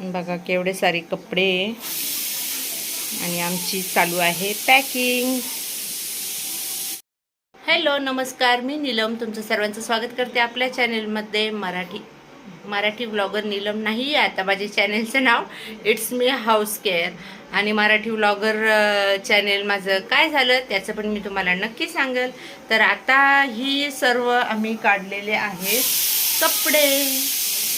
बघा केवढे सारे कपडे. आणि आमची चालू आहे पॅकिंग. हॅलो नमस्कार. मी नीलम. तुमचं सर्वांचं स्वागत करते आपल्या चॅनेलमध्ये. मराठी मराठी ब्लॉगर नीलम नाही आहे. आता माझे चॅनेलचं नाव इट्स मी हाऊस केअर आणि मराठी ब्लॉगर चॅनेल माझं काय झालं त्याचं पण मी तुम्हाला नक्की सांगेल. तर आता ही सर्व आम्ही काढलेले आहेत कपडे.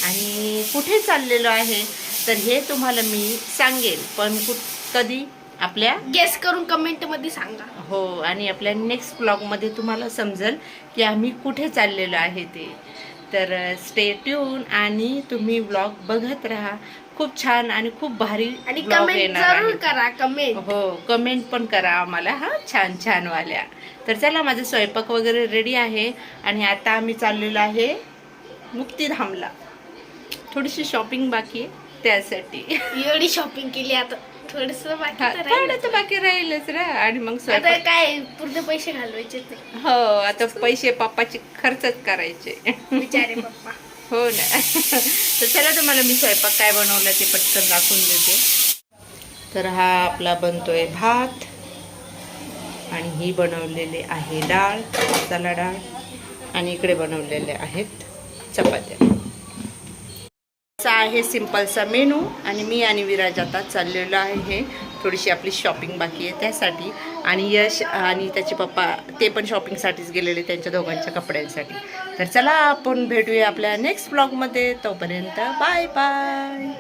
आणि कुठे चाललेलो आहे? तर हे तुम्हाला मी सांगेल पण कुठ कधी? आपल्या गेस करून कमेंटमध्ये सांगा. हो आणि आपल्या नेक्स्ट ब्लॉगमध्ये तुम्हाला समजेल की आम्ही कुठे चाललेलो आहे ते. तर स्टे ट्यून आणि तुम्ही ब्लॉग बघत राहा. खूप छान आणि खूप भारी आणि कमेंट जरूर. करा कमेंट हो कमेंट पण करा आम्हाला हा छान छान वाल्या. तर चला माझा स्वयंपाक वगैरे रेडी आहे आणि आता आम्ही चाललेलो आहे मुक्तीधामला. थोडीशी शॉपिंग बाकी आहे. त्यासाठी. एवढी शॉपिंग केली आता थोडस बाकी तर थोडं राहिलंच. तर बाकी राहीलच रा आणि मग आता काय पूर्ण पैसे घालवायचे ते हो आता पैसे पप्पाचे खर्चच करायचे. बिचारे पप्पा. हो ना. तर चला तुम्हाला मी स्वयंपाक काय बनवलं ते पटकन दाखवून देते. तर हा आपला बनतोय भात. आणि ही बनवलेली आहे डाळ मसाला डाळ. आणि इकडे बनवलेले आहेत चपात्या. असा आहे सिम्पलचा मेनू आणि मी आणि विराज आता चाललेलो आहे हे. थोडीशी आपली शॉपिंग बाकी आहे त्यासाठी. आणि यश आणि त्याचे पप्पा ते पण शॉपिंगसाठीच गेलेले त्यांच्या दोघांच्या कपड्यांसाठी. तर चला आपण भेटूया आपल्या नेक्स्ट ब्लॉगमध्ये तोपर्यंत बाय बाय